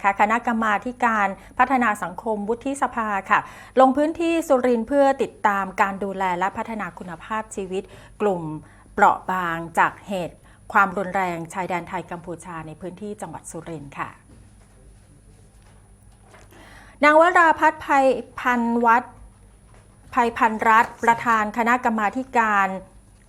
นะคะคณะกรรมาการพัฒนาสังคมวุฒิสภาค่ะ ลงพื้นที่สุรินทร์เพื่อติดตามการดูแลและพัฒนาคุณภาพชีวิต กลุ่มเปราะบางจากเหตุ ความรุนแรงชายแดนไทยกัมพูชาในพื้นที่จังหวัดสุรินทร์ค่ะนางวราพัฒน์ภัยพันวัฒภัยพันรัฐประธานคณะกรรมาการ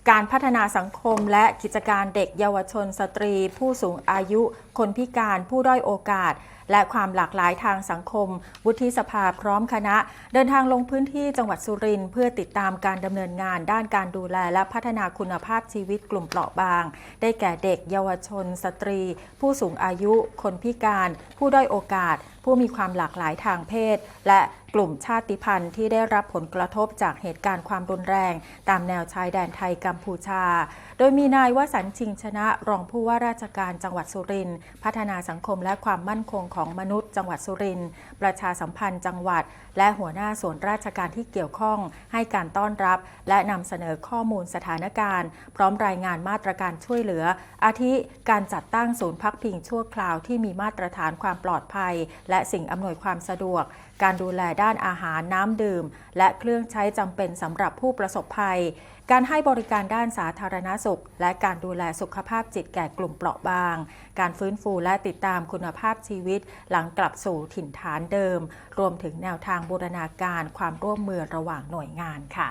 การพัฒนาสังคมและกิจการเด็กเยาวชนสตรี ผู้สูงอายุ คนพิการผู้ด้อยโอกาส และความหลากหลายทางสังคม วุฒิสภาพร้อมคณะ เดินทางลงพื้นที่จังหวัดสุรินทร์เพื่อติดตามการดำเนินงานด้านการดูแลและพัฒนาคุณภาพชีวิตกลุ่มเปราะบาง ได้แก่เด็กเยาวชน สตรี ผู้สูงอายุ คนพิการ ผู้ด้อยโอกาส ผู้มีความหลากหลายทางเพศ และ กลุ่มชาติพันธุ์ที่ได้รับผลกระทบจากเหตุการณ์ความรุนแรง ตามแนวชายแดนไทยกัมพูชา โดยมีนายวสันชิงชนะรองผู้ว่าราชการจังหวัดสุรินทร์พัฒนาสังคมและความมั่นคงของมนุษย์จังหวัดสุรินทร์ประชาสัมพันธ์จังหวัด และหัวหน้าส่วนราชการที่เกี่ยวข้อง ให้การต้อนรับ และนำเสนอข้อมูลสถานการณ์ พร้อมรายงานมาตรการช่วยเหลือ อาทิการจัดตั้งศูนย์พักพิงชั่วคราวที่มีมาตรฐานความปลอดภัย และสิ่งอำนวยความสะดวก การดูแลด้านอาหารน้ำดื่ม และเครื่องใช้จำเป็นสำหรับผู้ประสบภัย การให้บริการด้านสาธารณสุข และการดูแลสุขภาพจิตแก่กลุ่มเปราะบาง การฟื้นฟูและติดตามคุณภาพชีวิต หลังกลับสู่ถิ่นฐานเดิม รวมถึงแนวทางบูรณาการความร่วมมือระหว่างหน่วยงานค่ะ